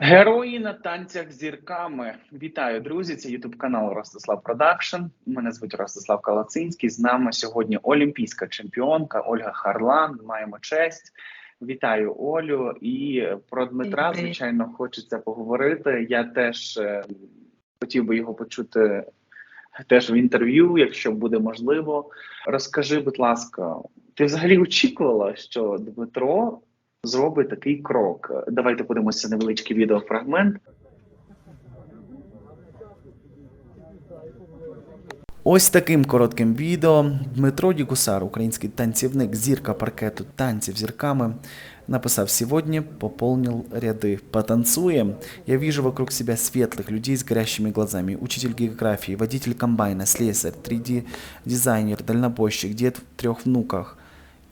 Герої на танцях з зірками. Вітаю, друзі! Це Ютуб канал Ростислав Продакшн. Мене звуть Ростислав Калацинський. З нами сьогодні олімпійська чемпіонка Ольга Харлан. Маємо честь. Вітаю Олю. І про Дмитра, звичайно, хочеться поговорити. Я теж е, хотів би його почути теж в інтерв'ю, якщо буде можливо. Розкажи, будь ласка, ти взагалі очікувала, що Дмитро зробить такий крок? Давайте подивимося невеличкий відеофрагмент. Ось таким коротким відео Дмитро Дігусар, український танцівник, зірка паркету танців зірками, написав «Сегодня пополнил ряды. Потанцуем. Я вижу вокруг себя светлых людей с горящими глазами. Учитель географии, водитель комбайна, слесарь, 3D-дизайнер, дальнобойщик, дед в трех внуках.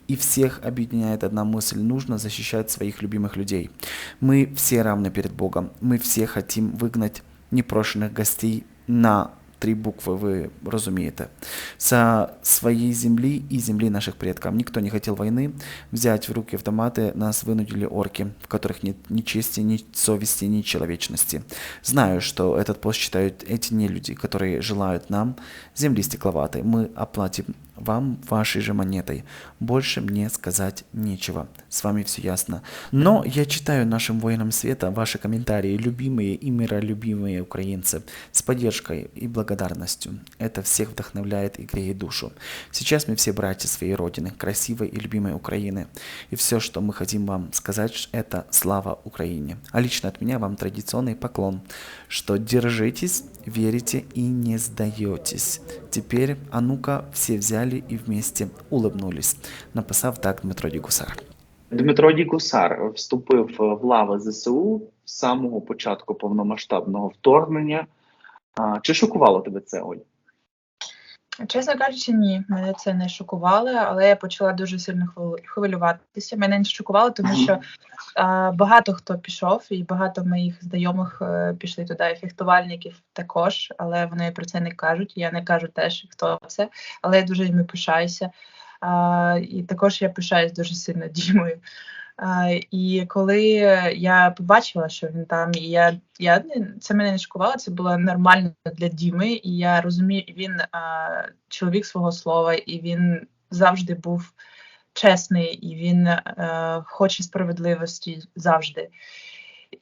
И всех объединяет одна мысль – нужно защищать своих любимых людей. Мы все равны перед Богом. Мы все хотим выгнать непрошенных гостей на три буквы, вы разумеете, со своей земли и земли наших предков. Никто не хотел войны. Взять в руки автоматы нас вынудили орки, в которых нет ни чести, ни совести, ни человечности. Знаю, что этот пост читают эти не люди, которые желают нам земли стекловатой. Мы оплатим вам вашей же монетой. Больше мне сказать нечего. С вами все ясно. Но я читаю нашим воинам света ваши комментарии, любимые и миролюбимые украинцы, с поддержкой и благодарностью. Это всех вдохновляет и греет душу. Сейчас мы все братья своей Родины, красивой и любимой Украины. И все, что мы хотим вам сказать, это слава Украине. А лично от меня вам традиционный поклон, что держитесь, верите и не сдаетесь. Теперь, а ну-ка, все взяли и вместе улыбнулись. Написав так Дмитро Дікусар. Дмитро Дігусар вступив в лави ЗСУ з самого початку повномасштабного вторгнення. Чи шокувало тебе це, Оль? Чесно кажучи, ні, мене це не шокувало, але я почала дуже сильно хвилю- хвилюватися. Мене не шокувало, тому що а, багато хто пішов, і багато моїх знайомих е, пішли туди, і фехтувальників також, але вони про це не кажуть. Я не кажу теж, хто це, але я дуже ними пишаюся. А, і також я пишаюсь дуже сильно Дімою. А, і коли я побачила, що він там, і я, я це мене не шокувало, це було нормально для Діми, і я розумію, він а, чоловік свого слова, і він завжди був чесний, і він е, хоче справедливості завжди.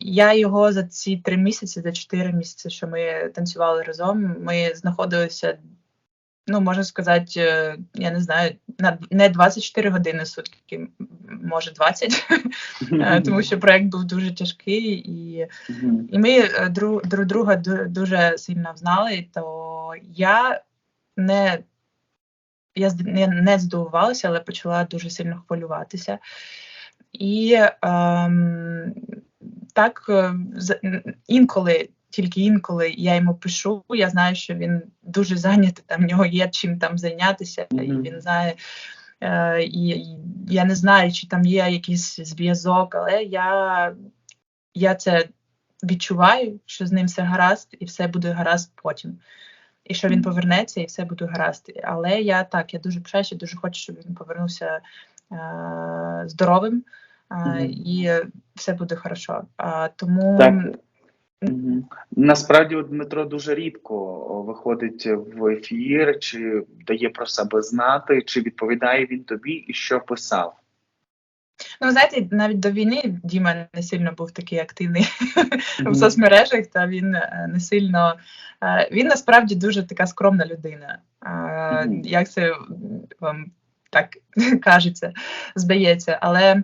Я його за ці три місяці, за чотири місяці, що ми танцювали разом, ми знаходилися, ну можна сказати, е, я не знаю, на не 24 години сутки, може 20, е, тому що проект був дуже тяжкий, і, і ми е, друг, друг друга дуже сильно знали, то я не. Я не, здивувалася, але почала дуже сильно хвилюватися. І ем, так е, інколи, тільки інколи я йому пишу, я знаю, що він дуже зайнятий, там в нього є чим там зайнятися, і він знає. Е, і, я не знаю, чи там є якийсь зв'язок, але я, я це відчуваю, що з ним все гаразд, і все буде гаразд потім. І що він повернеться, і все буде гаразд. Але я так, я дуже пишаюся, дуже хочу, щоб він повернувся е, здоровим, е, і все буде хорошо. А, тому Так. Насправді Дмитро дуже рідко виходить в ефір, чи дає про себе знати, чи відповідає він тобі і що писав. ну знаєте, навіть до війни Діма не сильно був такий активний Мгм. в соцмережах, та він е, не сильно е, він насправді дуже така скромна людина. Е, Мгм. Як це вам так кажеться, здається, але.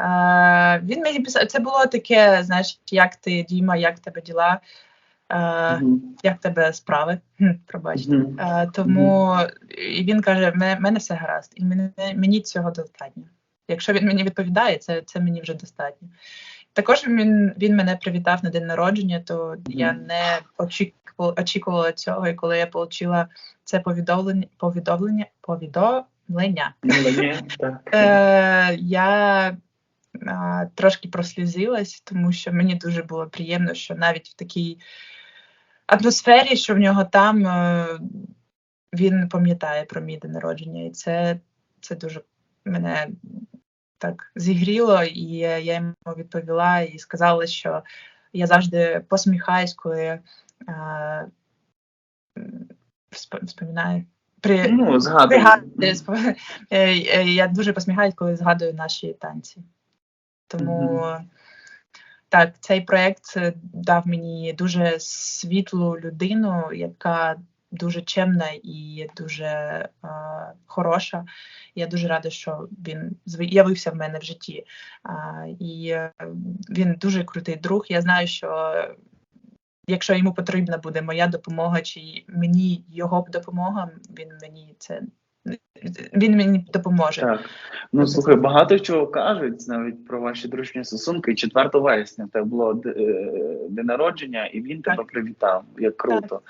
Е, Він мені писав, це було таке, знаєш, як ти, Діма, як тебе діла, е, Мгм. як тебе справи, Хм, пробачте. Мгм. Е, Тому і він каже: «Ме- мене все гаразд, і мені, мені цього достатньо. Якщо він мені відповідає, це, це мені вже достатньо. Також він, він мене привітав на день народження, то я не очікувала, очікувала цього. І коли я отримала це повідомлення, повідомлення, повідомлення так. е, я трошки прослізилась, тому що мені дуже було приємно, що навіть в такій атмосфері, що в нього там е, він пам'ятає про мій день народження, і це, це дуже мене так зігріло, і я йому відповіла і сказала, що Я завжди посміхаюсь, коли всп- вспоминаю. При, Ну, згадую. пригадую, е, я дуже посміхаюсь, коли згадую наші танці. Тому так, цей проєкт е, дав мені дуже світлу людину, яка дуже чемна і дуже е, хороша. Я дуже рада, що він з'явився в мене в житті. А, і е, він дуже крутий друг. Я знаю, що якщо йому потрібна буде моя допомога, чи мені його допомога, він мені це він мені допоможе. Так. Ну слухай, багато чого кажуть навіть про ваші дружні стосунки. 4 вересня це було е, день народження, і він тебе привітав. Як круто.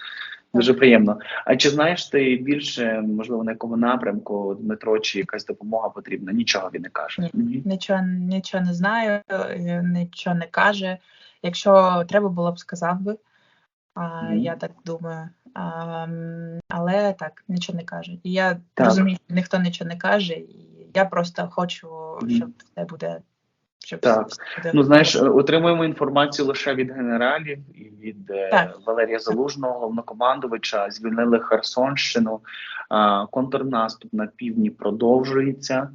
Дуже приємно. А чи знаєш ти більше, можливо, на якому напрямку Дмитро, чи якась допомога потрібна? Нічого він не каже. Ні. Нічого, нічого не знаю, е, нічого не каже. Якщо треба було б, сказав би. А, Мгм. Я так думаю. А, але так, нічого не каже. І я Так. розумію, що ніхто нічого не каже, і я просто хочу, щоб все буде. Щоб Так. буде Ну знаєш, отримуємо інформацію лише від генералів і від е, Так. Валерія Залужного, головнокомандувача. Звільнили Херсонщину. Контрнаступ на півдні продовжується.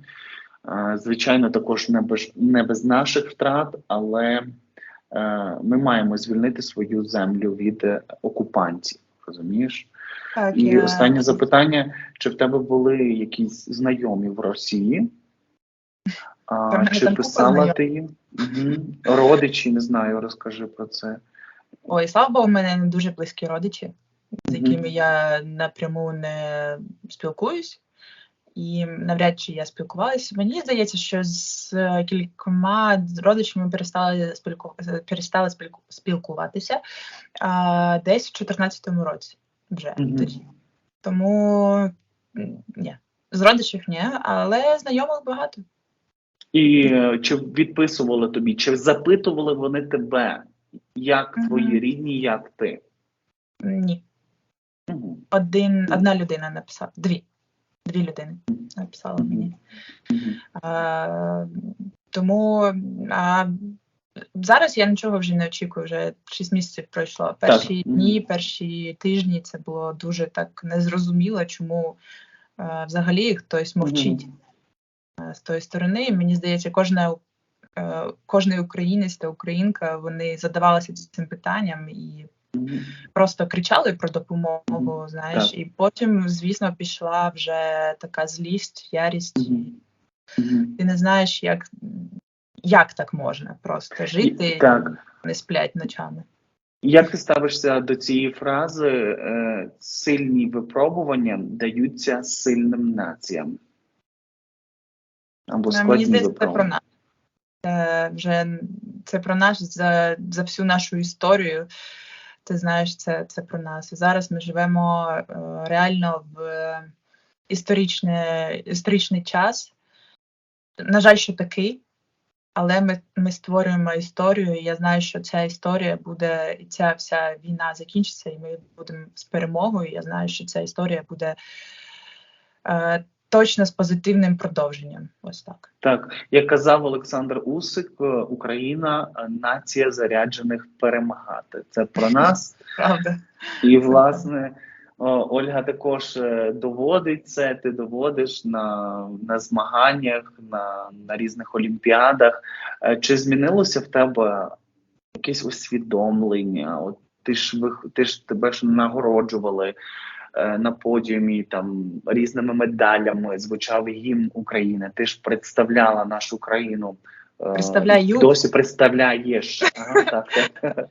Звичайно, також не без, не без наших втрат, але е, ми маємо звільнити свою землю від е, окупантів. Розумієш? так, І я- останнє запитання: чи в тебе були якісь знайомі в Росії? А, чи писала ти їм? Угу. Родичі, не знаю, розкажи про це. Ой, слава Богу, в мене не дуже близькі родичі, з якими я напряму не спілкуюсь, і навряд чи я спілкувалася. Мені здається, що з е, кількома родичами перестали спілку... перестали спілку... спілкуватися а, десь в 2014 році вже Мгм. тоді. Тому ні. З родичів ні, але знайомих багато. І е, чи відписували тобі, чи запитували вони тебе, як Мгм. твої рідні, як ти? Ні. Угу. Один, одна людина написала, дві. Дві людини написала Мгм. мені. А, тому а, зараз я нічого вже не очікую. Вже 6 місяців пройшло. Перші Мгм. дні, перші тижні це було дуже так незрозуміло, чому а, взагалі хтось мовчить а, з тої сторони. Мені здається, кожна е, кожний українець та українка вони задавалися цим питанням і просто кричали про допомогу, знаєш, Так. і потім, звісно, пішла вже така злість, ярість. Ти не знаєш, як, як так можна просто жити Так. і не сплять ночами. Як ти ставишся до цієї фрази е, сильні випробування даються сильним націям? Або складні Мені здається, це про нас. Це вже це про нас за, за всю нашу історію. Ти знаєш, це, це про нас. І зараз ми живемо е, реально в історичне, історичний час. На жаль, що такий, але ми, ми створюємо історію. І я знаю, що ця історія буде, і ця вся війна закінчиться, і ми будемо з перемогою. Я знаю, що ця історія буде е, точно з позитивним продовженням. Ось так. Так, як казав Олександр Усик, е, Україна е, нація заряджених перемагати. Це про нас. Правда. І власне Ольга також е, доводить це. Ти доводиш на, на змаганнях, на, на різних олімпіадах. Чи змінилося в тебе якесь усвідомлення? От ти ж ти ж тебе ж нагороджували на подіумі там різними медалями. Звучав гімн України. Ти ж представляла нашу країну. е, Представляю. Досі представляєш. Ага, так, так.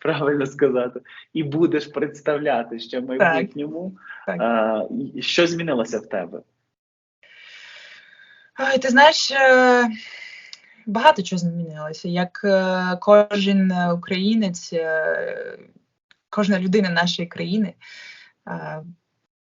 Правильно сказати. І будеш представляти ще в майбутньому. Так. Е, Що змінилося в тебе? Ой, ти знаєш, е, багато чого змінилося. Як е, кожен е, українець, е, кожна людина нашої країни, е,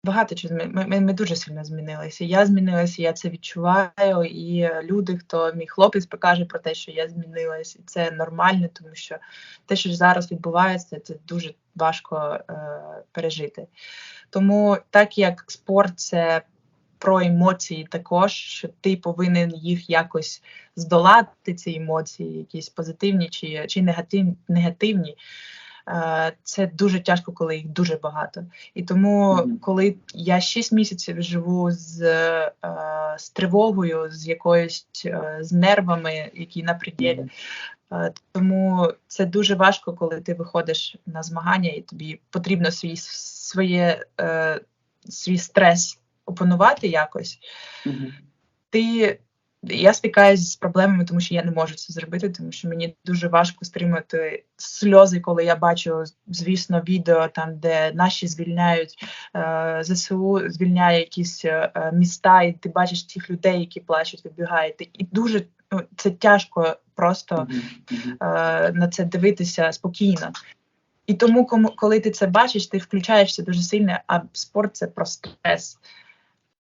багато чого ми, ми, ми дуже сильно змінилися. Я змінилася, я це відчуваю, і люди, хто мій хлопець покаже про те, що я змінилась, і це нормально, тому що те, що зараз відбувається, це дуже важко е, пережити. Тому так як спорт це про емоції також, що ти повинен їх якось здолати, ці емоції, якісь позитивні чи, чи негатив, негативні. Е, Це дуже тяжко, коли їх дуже багато. І тому, коли я 6 місяців живу з, е, з тривогою, з якоюсь е, з нервами, які на пределі, Тому це дуже важко, коли ти виходиш на змагання, і тобі потрібно свій своє, свій стрес опанувати якось. Ти я стикаюся з проблемами, тому що я не можу це зробити, тому що мені дуже важко стримати сльози, коли я бачу, звісно, відео там, де наші звільняють е, ЗСУ, звільняє якісь е, міста, і ти бачиш цих людей, які плачуть, вибігають. І дуже ну, це тяжко просто е, на це дивитися спокійно. І тому, коли ти це бачиш, ти включаєшся дуже сильно, а спорт це про стрес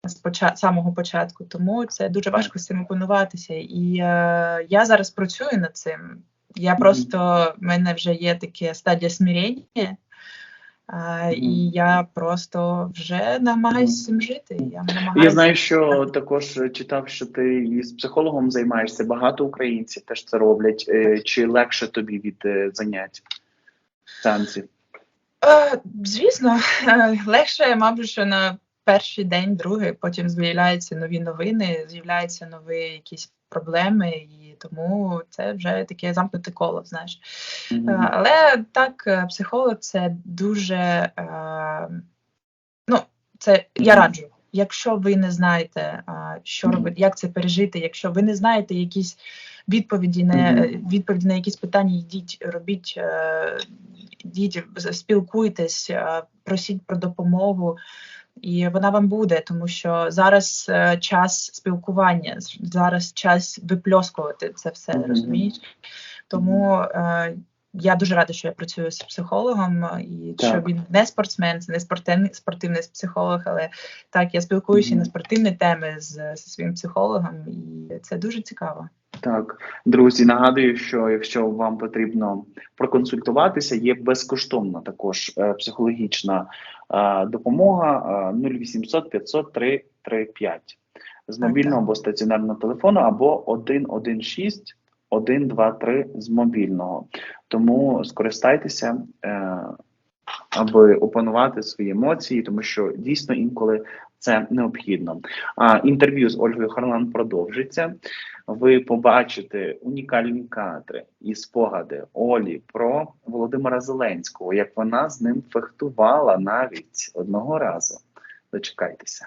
з самого початку. Тому це дуже важко з цим опануватися. І е, я зараз працюю над цим. Я просто в мене вже є таке стадія смирення, е, і я просто вже намагаюся з цим жити. Я намагаюся Я знаю, що також читав, що ти із психологом займаєшся. Багато українців теж це роблять. Е, Чи легше тобі від е, занять танців? Е, звісно, легше, мабуть, що на перший день, другий, потім з'являються нові новини, з'являються нові якісь проблеми, і тому це вже таке замкнуте коло, знаєш. Е, Мгм. Але так, е, психолог це дуже е, ну, це я раджу. Якщо ви не знаєте, що робити, як це пережити, якщо ви не знаєте якісь відповіді на відповіді на якісь питання, йдіть, робіть, йдіть, спілкуйтесь, просіть про допомогу. І вона вам буде, тому що зараз е, час спілкування, зараз час випльоскувати це все, розумієш? Тому е, я дуже рада, що я працюю з психологом, е, і Так. що він не спортсмен, це не спортивний, спортивний психолог, але так, я спілкуюся і Мгм. на спортивні теми з, зі своїм психологом, і це дуже цікаво. Так, друзі, нагадую, що якщо вам потрібно проконсультуватися, є безкоштовна також е, психологічна е, допомога е, 0800 500 335 з мобільного або стаціонарного телефону, або 116 123 з мобільного. Тому скористайтеся, е, аби опанувати свої емоції, тому що дійсно інколи це необхідно. А інтерв'ю з Ольгою Харлан продовжиться. Ви побачите унікальні кадри і спогади Олі про Володимира Зеленського, як вона з ним фехтувала навіть одного разу. Дочекайтеся.